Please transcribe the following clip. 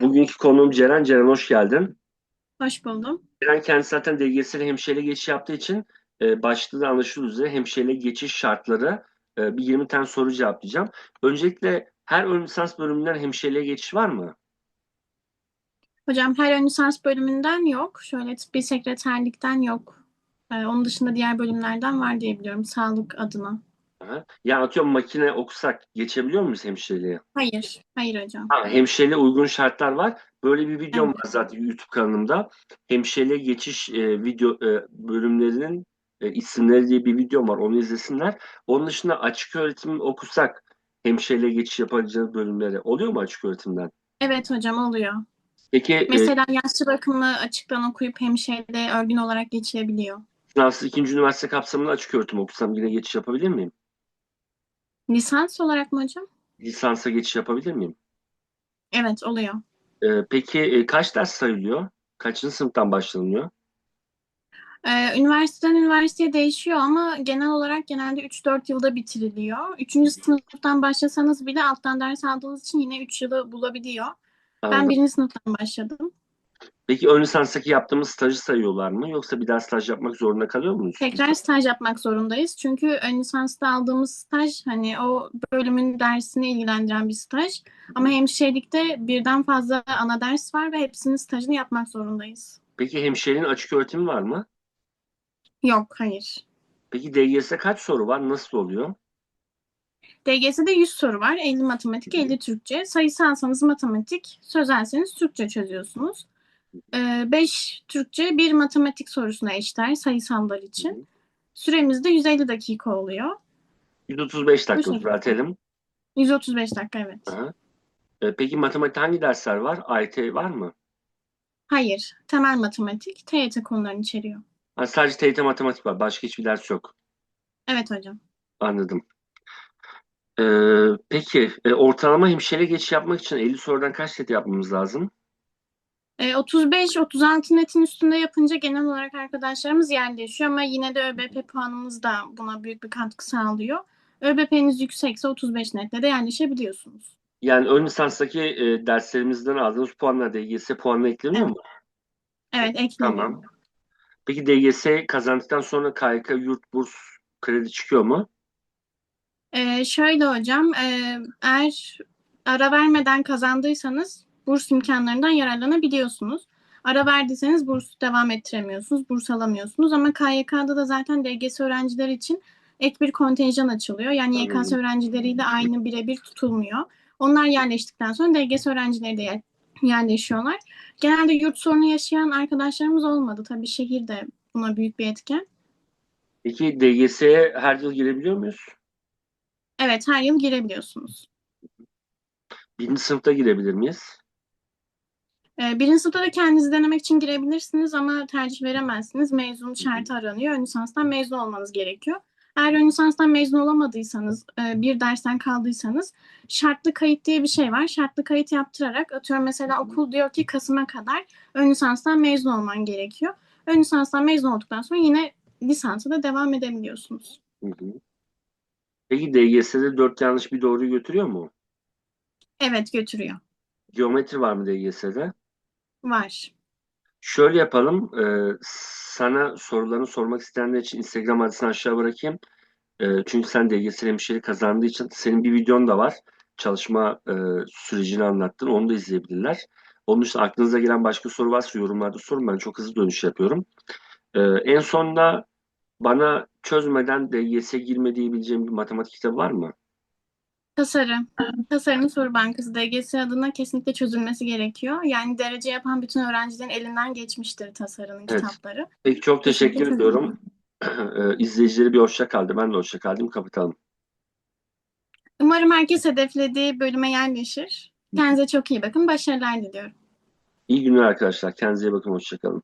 Bugünkü konuğum Ceren. Ceren hoş geldin. Hoş buldum. Ceren kendisi zaten DGS'li hemşireyle geçiş yaptığı için e, başlığı da anlaşılır üzere hemşireyle geçiş şartları e, bir 20 tane soru cevaplayacağım. Öncelikle her ön lisans bölümünden hemşireliğe geçiş var mı? Hocam her ön lisans bölümünden yok. Şöyle tıbbi sekreterlikten yok. Ee, onun dışında diğer bölümlerden var diye biliyorum sağlık adına. Aha. Yani atıyorum makine okusak geçebiliyor muyuz hemşireliğe? Hayır, hayır hocam. Ha, hemşireliğe uygun şartlar var. Böyle bir videom Evet. var zaten YouTube kanalımda. Hemşireliğe geçiş e, video e, bölümlerinin e, isimleri diye bir videom var. Onu izlesinler. Onun dışında açık öğretim okusak hemşireliğe geçiş yapabileceğiniz bölümleri oluyor mu açık öğretimden? Evet hocam oluyor. Peki e, Mesela yaşlı bakımlı açıktan okuyup hemşireliğe örgün olarak geçilebiliyor. sınavsız ikinci üniversite kapsamında açık öğretim okusam yine geçiş yapabilir miyim? Lisans olarak mı hocam? Lisansa geçiş yapabilir miyim? Evet oluyor. E, peki e, kaç ders sayılıyor? Kaçıncı sınıftan başlanıyor? Ee, üniversiteden üniversiteye değişiyor ama genel olarak genelde 3-4 yılda bitiriliyor. Üçüncü sınıftan başlasanız bile alttan ders aldığınız için yine 3 yılı bulabiliyor. Ben Anladım. birinci sınıftan başladım. Peki ön lisanstaki yaptığımız stajı sayıyorlar mı? Yoksa bir daha staj yapmak zorunda kalıyor muyuz? Tekrar staj yapmak zorundayız. Çünkü ön lisansta aldığımız staj hani o bölümün dersini ilgilendiren bir staj. Ama hemşirelikte birden fazla ana ders var ve hepsinin stajını yapmak zorundayız. Peki hemşirenin açık öğretimi var mı? Yok, hayır. Peki DGS'de kaç soru var? Nasıl oluyor? DGS'de 100 soru var. 50 matematik, 50 Türkçe. Sayısalsanız matematik, sözelseniz Türkçe çözüyorsunuz. 5 Türkçe, 1 matematik sorusuna eşdeğer sayısallar için. Süremiz de 150 dakika oluyor. 135 dakika düzeltelim. 135 dakika evet. Aha. E, peki matematik hangi dersler var? AYT var mı? Hayır, temel matematik, TYT konularını içeriyor. Ha, sadece TYT matematik var. Başka hiçbir ders yok. Evet hocam. Anladım. E, peki e, ortalama hemşire geçiş yapmak için 50 sorudan kaç set yapmamız lazım? E, 35-36 netin üstünde yapınca genel olarak arkadaşlarımız yerleşiyor ama yine de ÖBP puanımız da buna büyük bir katkı sağlıyor. ÖBP'niz yüksekse 35 netle de yerleşebiliyorsunuz. Yani ön lisanstaki e, derslerimizden aldığımız puanlar DGS puanına ekleniyor Evet. mu? Evet, ekleniyor. Tamam. Peki DGS kazandıktan sonra KYK yurt burs kredi çıkıyor mu? E, şöyle hocam, e, eğer ara vermeden kazandıysanız burs imkanlarından yararlanabiliyorsunuz. Ara verdiyseniz burs devam ettiremiyorsunuz, burs alamıyorsunuz ama KYK'da da zaten DGS öğrencileri için ek bir kontenjan açılıyor. Yani YKS öğrencileriyle aynı birebir tutulmuyor. Onlar yerleştikten sonra DGS öğrencileri de yer- yerleşiyorlar. Genelde yurt sorunu yaşayan arkadaşlarımız olmadı. Tabii şehir de buna büyük bir etken. Peki DGS'ye her yıl girebiliyor muyuz? Evet, her yıl girebiliyorsunuz. Birinci sınıfta girebilir miyiz? Ee, birinci sınıfta da kendinizi denemek için girebilirsiniz ama tercih veremezsiniz. Mezun şartı aranıyor. Ön lisanstan mezun olmanız gerekiyor. Eğer ön lisanstan mezun olamadıysanız, e, bir dersten kaldıysanız şartlı kayıt diye bir şey var. Şartlı kayıt yaptırarak atıyorum mesela okul diyor ki Kasım'a kadar ön lisanstan mezun olman gerekiyor. Ön lisanstan mezun olduktan sonra yine lisansa da devam edebiliyorsunuz. Peki DGS'de dört yanlış bir doğruyu götürüyor mu? Evet götürüyor. Geometri var mı DGS'de? Var. Şöyle yapalım. e, sana sorularını sormak isteyenler için Instagram adresini aşağı bırakayım. E, çünkü sen DGS hemşire kazandığı için senin bir videon da var. Çalışma e, sürecini anlattın. Onu da izleyebilirler. Onun dışında aklınıza gelen başka soru varsa yorumlarda sorun. Ben çok hızlı dönüş yapıyorum. E, en sonunda bana çözmeden DGS'e girme diyebileceğim bir matematik kitabı var mı? Tasarı. Tasarının soru bankası DGS adına kesinlikle çözülmesi gerekiyor. Yani derece yapan bütün öğrencilerin elinden geçmiştir tasarının Evet. kitapları. Peki çok teşekkür Kesinlikle ediyorum. E, İzleyicileri bir hoşça kaldı. Ben de hoşça kaldım. Kapatalım. Umarım herkes hedeflediği bölüme yerleşir. Kendinize çok iyi bakın. Başarılar diliyorum. İyi günler arkadaşlar. Kendinize iyi bakın. Hoşça kalın.